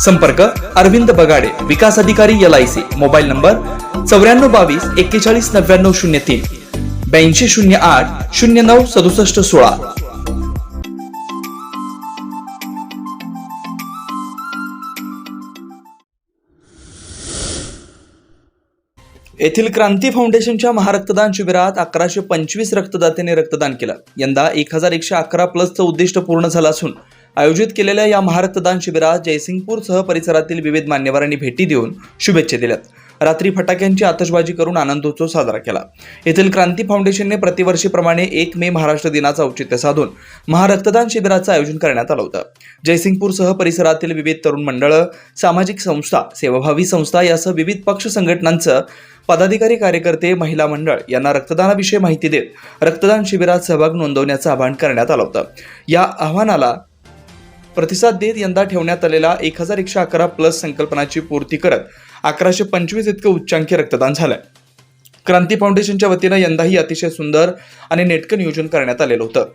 संपर्क अरविंद बगाडे विकास अधिकारी L I C mobile number चौऱ्याण्णव बावीस एक्केचाळीस नव्याण्णव शून्य तीन. ब्याऐंशी शून्य आठ शून्य नऊ सदुसष्ट सोळा. येथील क्रांती फाउंडेशनच्या महारक्तदान शिबिरात अकराशे पंचवीस रक्तदात्यांनी रक्तदान केलं. यंदा एक हजार एकशे अकरा प्लसचं उद्दिष्ट पूर्ण झालं असून आयोजित केलेल्या या महारक्तदान शिबिरात जयसिंगपूरसह परिसरातील विविध मान्यवरांनी भेटी देऊन शुभेच्छा दिल्यात. रात्री फटाक्यांची आतषबाजी करून आनंदोत्सव साजरा केला. येथील क्रांती फाउंडेशनने प्रतिवर्षीप्रमाणे एक मे महाराष्ट्र दिनाचं औचित्य साधून महारक्तदान शिबिराचं आयोजन करण्यात आलं होतं. जयसिंगपूरसह परिसरातील विविध तरुण मंडळं सामाजिक संस्था सेवाभावी संस्था यासह विविध पक्ष संघटनांचं पदाधिकारी कार्यकर्ते महिला मंडळ यांना रक्तदानाविषयी माहिती देत रक्तदान शिबिरात सहभाग नोंदवण्याचं आवाहन करण्यात आलं होतं. या आव्हानाला प्रतिसाद देत यंदा ठेवण्यात आलेला एक हजार एकशे अकरा प्लस संकल्पनाची पूर्ती करत अकराशे पंचवीस इतकं उच्चांकी रक्तदान झालंय. क्रांती फाउंडेशनच्या वतीनं यंदाही अतिशय सुंदर आणि नेटकं नियोजन करण्यात आलेलं होतं.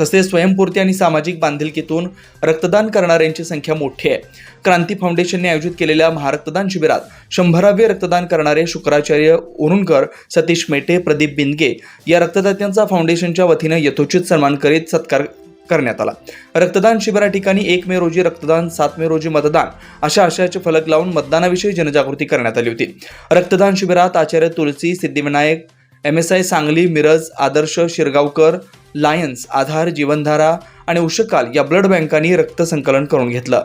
तसेच स्वयंपूर्ती आणि सामाजिक बांधिलकीतून रक्तदान करणाऱ्यांची संख्या मोठी आहे. क्रांती फाउंडेशनने आयोजित केलेल्या महारक्तदान शिबिरात शंभरावे रक्तदान करणारे शुक्राचार्य उरुणकर सतीश मेटे प्रदीप बिंदगे या रक्तदात्यांचा फाउंडेशनच्या वतीनं यथोचित सन्मान करीत सत्कार करण्यात आला. रक्तदान शिबिरा ठिकाणी एक मे रोजी रक्तदान सात मे रोजी मतदान अशा आशयाचे फलक लावून मतदानाविषयी जनजागृती करण्यात आली होती. रक्तदान शिबिरात Acharya Tulsi Siddhivinayak M S I Sangli Miraj Adarsh Shirgaonkar lions Aadhaar Jeevandhara आणि उषकाल या ब्लड बँकांनी रक्त संकलन करून घेतलं.